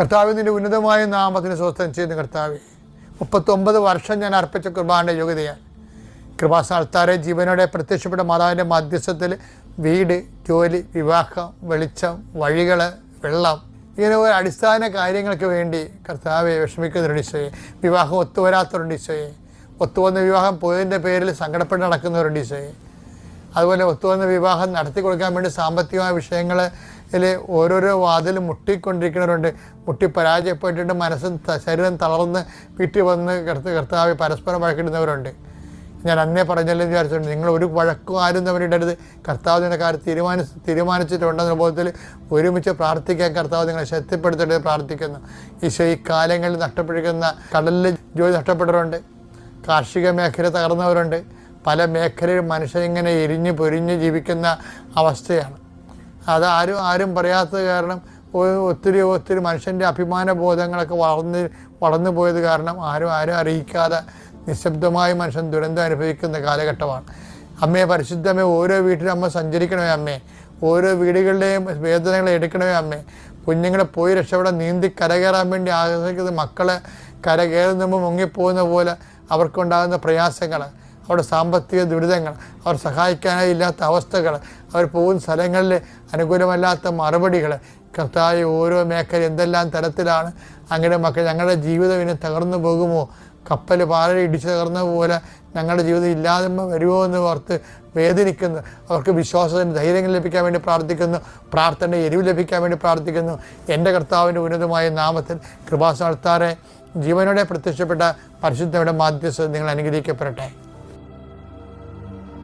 കർത്താവിന്റെ ഉന്നതമായ നാമത്തിന് സ്വസ്ഥം ചെയ്യുന്ന കർത്താവ്. മുപ്പത്തൊമ്പത് വർഷം ഞാൻ അർപ്പിച്ച കുർബാനയുടെ യോഗ്യതയാണ് കൃപാസ്ഥാനത്താരെ ജീവനോടെ പ്രത്യക്ഷപ്പെട്ട മാതാവിന്റെ മധ്യസ്ഥത്തിൽ വീട് ജോലി വിവാഹം വെളിച്ചം വഴികൾ വെള്ളം ഇങ്ങനെ ഒരു അടിസ്ഥാന കാര്യങ്ങൾക്ക് വേണ്ടി കർത്താവെ വിഷമിക്കുന്നവരുണ്ട് ഈശോയെ വിവാഹം ഒത്തുവരാത്തവരുണ്ട് ഈശോയെ ഒത്തുവന്ന വിവാഹം പോയതിന്റെ പേരിൽ സങ്കടപ്പെട്ട് നടക്കുന്നവരുണ്ട് ഈശോയെ അതുപോലെ ഒത്തുവന്ന വിവാഹം നടത്തി കൊടുക്കാൻ വേണ്ടി സാമ്പത്തികമായ വിഷയങ്ങളിൽ ഓരോരോ വാതിൽ മുട്ടിക്കൊണ്ടിരിക്കുന്നവരുണ്ട്. മുട്ടി പരാജയപ്പെട്ടിട്ട് മനസ്സും ശരീരം തളർന്ന് വീട്ടിൽ വന്ന് കർത്ത കർത്താവ് പരസ്പരം വഴക്കിടുന്നവരുണ്ട്. ഞാൻ അന്നേ പറഞ്ഞല്ലോ വിചാരിച്ചിട്ടുണ്ട്. നിങ്ങൾ ഒരു വഴക്കും ആരും തമ്മിലിടരുത് കർത്താവ് നിങ്ങളുടെ കാര്യം തീരുമാനി തീരുമാനിച്ചിട്ടുണ്ടെന്ന ബോധത്തിൽ ഒരുമിച്ച് പ്രാർത്ഥിക്കാൻ കർത്താവ് നിങ്ങളെ ശക്തിപ്പെടുത്തേണ്ടത് പ്രാർത്ഥിക്കുന്നു. ഈശോ ഈ കാലങ്ങളിൽ നഷ്ടപ്പെട്ടിരിക്കുന്ന കടലിൽ ജോലി നഷ്ടപ്പെട്ടവരുണ്ട്. കാർഷിക മേഖല തകർന്നവരുണ്ട്. പല മേഖലയിൽ മനുഷ്യരിങ്ങനെ എരിഞ്ഞ് പൊരിഞ്ഞ് ജീവിക്കുന്ന അവസ്ഥയാണ്. അത് ആരും ആരും പറയാത്തത് കാരണം ഒത്തിരി ഒത്തിരി മനുഷ്യന്റെ അഭിമാന ബോധങ്ങളൊക്കെ വളർന്ന് വളർന്നു പോയത് കാരണം ആരും ആരും അറിയിക്കാതെ നിശബ്ദമായി മനുഷ്യൻ ദുരന്തം അനുഭവിക്കുന്ന കാലഘട്ടമാണ്. അമ്മയെ പരിശുദ്ധമേ ഓരോ വീട്ടിലും അമ്മ സഞ്ചരിക്കണമേ അമ്മേ. ഓരോ വീടുകളുടെയും വേദനകൾ എടുക്കണമേ അമ്മേ. കുഞ്ഞുങ്ങളെ പോയി രക്ഷപ്പെടാൻ നീന്തി കരകയറാൻ വേണ്ടി ആഗ്രഹിക്കുന്ന മക്കളെ കരകയറുന്ന മുങ്ങിപ്പോകുന്ന പോലെ അവർക്കുണ്ടാകുന്ന പ്രയാസങ്ങൾ അവരുടെ സാമ്പത്തിക ദുരിതങ്ങൾ അവർ സഹായിക്കാനായി ഇല്ലാത്ത അവസ്ഥകൾ അവർ പോകുന്ന സ്ഥലങ്ങളിൽ അനുകൂലമല്ലാത്ത മറുപടികൾ. കർത്താവ് ഓരോ മേഖല എന്തെല്ലാം തരത്തിലാണ് അങ്ങനെ മക്കൾ ഞങ്ങളുടെ ജീവിതം ഇനി തകർന്നു പോകുമോ? കപ്പൽ പാറ ഇടിച്ചു തകർന്ന പോലെ ഞങ്ങളുടെ ജീവിതം ഇല്ലാതെ വരുമോ എന്ന് ഓർത്ത് വേദനിക്കുന്നു. അവർക്ക് വിശ്വാസത്തിന് ധൈര്യം ലഭിക്കാൻ വേണ്ടി പ്രാർത്ഥിക്കുന്നു. പ്രാർത്ഥന എരിവ് ലഭിക്കാൻ വേണ്ടി പ്രാർത്ഥിക്കുന്നു. എന്റെ കർത്താവിന്റെ ഉന്നതമായ നാമത്തിൽ കൃപാസ നടത്താറെ ജീവനോടെ പ്രത്യക്ഷപ്പെട്ട പരിശുദ്ധയുടെ മാധ്യസ്ഥ നിങ്ങൾ അനുഗ്രഹിക്കപ്പെടട്ടെ.